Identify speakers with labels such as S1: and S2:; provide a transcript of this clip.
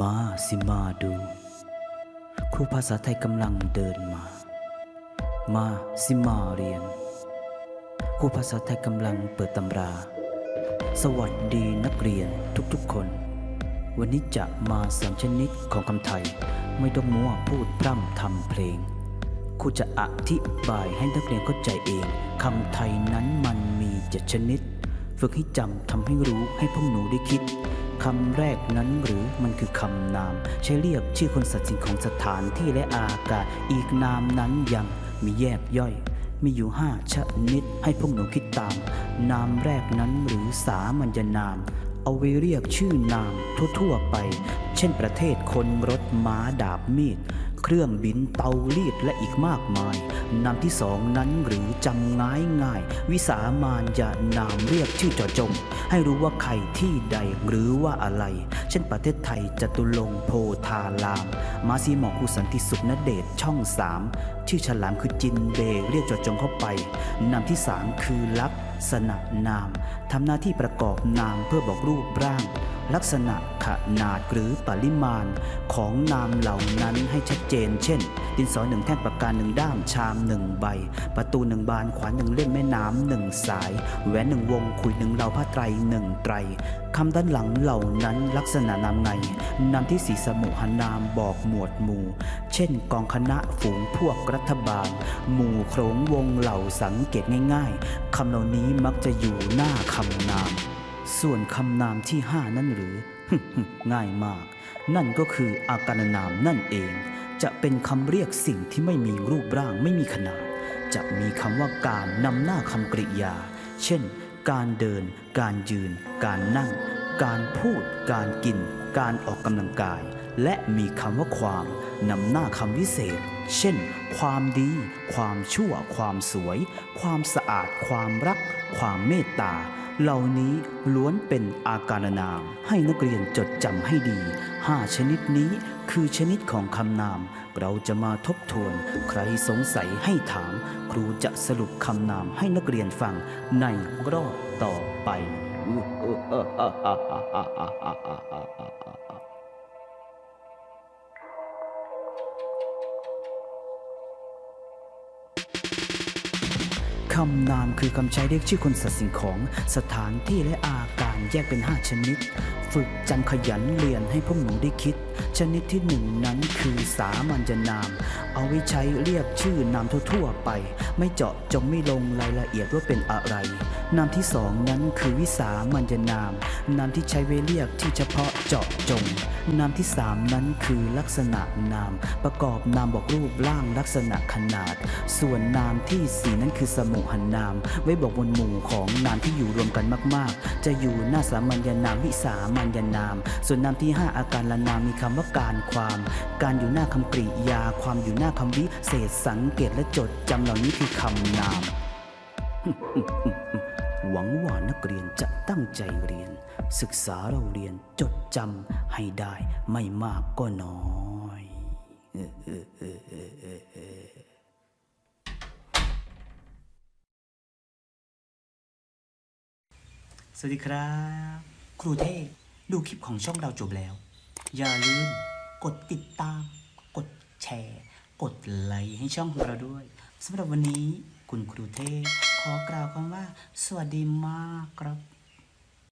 S1: มาสิมาดู ครูภาษาไทยกำลังเดินมา มาสิมาเรียน ครูภาษาไทยกำลังเปิดตำรา สวัสดีนักเรียนทุกๆคน วันนี้จะมาสอนชนิดของคำไทย ไม่ต้องมั่วพูดพร่ำทำเพลง ครูจะอธิบายให้นักเรียนเข้าใจเองคำไทยนั้นมันมีเจ็ดชนิด ฝึกให้จำทำให้รู้ให้พวกหนูได้คิด คำแรกนั้นหรือมันคือคำนาม ใช้เรียกชื่อคนสัตว์สิ่งของสถานที่และอากาศ อีกนามนั้นยังมีแยบย่อย มีอยู่ห้าชนิดให้พวกหนูคิดตาม นามแรกนั้นหรือสามัญญนาม เอาไว้เรียกชื่อนามทั่วๆไป เช่นประเทศคนรถม้าดาบมีด เครื่องบินเตารีดและอีกมากมายนามที่สองนั้นหรือจำง่ายง่าย วิสามานจะนามเรียกชื่อจาะจง ให้รู้ว่าใครที่ใดหรือว่าอะไร เช่นประเทศไทยจตุรงโพธาราม มาซีหมอกอุสันติสุขนเดชช่องสามชื่อฉลามคือจินเบเรียกจาะจงเข้าไปนามที่สามคือลักษณะนามทำหน้าที่ประกอบนามเพื่อบอกรูปร่าง ลักษณะขนาดหรือปริมาณของนามเหล่านั้นให้ชัดเจน เช่น ดินสอหนึ่งแท่งปากกาหนึ่งด้ามชามหนึ่งใบ ประตูหนึ่งบานขวานหนึ่งเล่มแม่น้ำหนึ่งสาย แหวนหนึ่งวงขุยหนึ่งเหล่าผ้าไตรหนึ่งไตรคำด้านหลังเหล่านั้นลักษณะนามไงนามที่สีสมุหนามบอกหมวดหมู่ เช่น กองคณะฝูงพวกรัฐบาล หมู่โขงวงเหล่าสังเกตง่าย ๆคำเหล่านี้มักจะอยู่หน้าคำนาม ส่วนคำนามที่ห้านั่นหรือ ง่ายมาก นั่นก็คืออาการนามนั่นเอง จะเป็นคำเรียกสิ่งที่ไม่มีรูปร่างไม่มีขนาด จะมีคำว่าการนำหน้าคำกริยา เช่น การเดิน การยืน การนั่ง การพูด การกิน การออกกำลังกาย และมีคำว่าความนำหน้าคำวิเศษ เช่น ความดี ความชั่ว ความสวย ความสะอาด ความรัก ความเมตตา เหล่านี้ล้วนเป็นอาการนาม ให้นักเรียนจดจำให้ดี 5 ชนิดนี้คือชนิดของคำนาม เราจะมาทบทวน ใครสงสัยให้ถาม ครูจะสรุปคำนามให้นักเรียนฟังในรอบต่อไป คำนามคือคำใช้เรียกชื่อคนสัตว์สิ่งของ สถานที่และอากาศ รแยกเป็น 5 ชนิด ฝึกจำขยันเรียนให้พวกหนูได้คิด ชนิดที่หนึ่งนั้นคือสามัญญนาม เอาไว้ใช้เรียกชื่อนามทั่วๆไป ไม่เจาะจงไม่ลงรายละเอียดว่าเป็นอะไร นามที่สองนั้นคือวิสามัญญนาม นามที่ใช้ไว้เรียกที่เฉพาะเจาะจง นามที่สามนั้นคือลักษณะนาม ประกอบนามบอกรูปร่างลักษณะขนาด ส่วนนามที่สี่นั้นคือสมุหนาม ไว้บอกบนหมู่ของนามที่อยู่รวมกันมากๆ จะอยู่หน้าสามัญญนามวิสามัญญนาม ส่วนนามที่ห้าอาการละนามมีคำว่าการความ การอยู่หน้าคำกริยา ความอยู่หน้าคำวิเศษสังเกตและจดจำเหล่านี้คือคำนาม หวังว่านักเรียนจะตั้งใจเรียน ศึกษาเราเรียนจดจำให้ได้ไม่มากก็น้อย เออเออเออ สวัสดีครับ ครูเท่ดูคลิปของช่องเราจบแล้ว อย่าลืมกดติดตาม กดแชร์ กดไลค์ให้ช่องของเราด้วยสำหรับวันนี้คุณครูเท่ขอกล่าวคำว่า สวัสดีมากครับ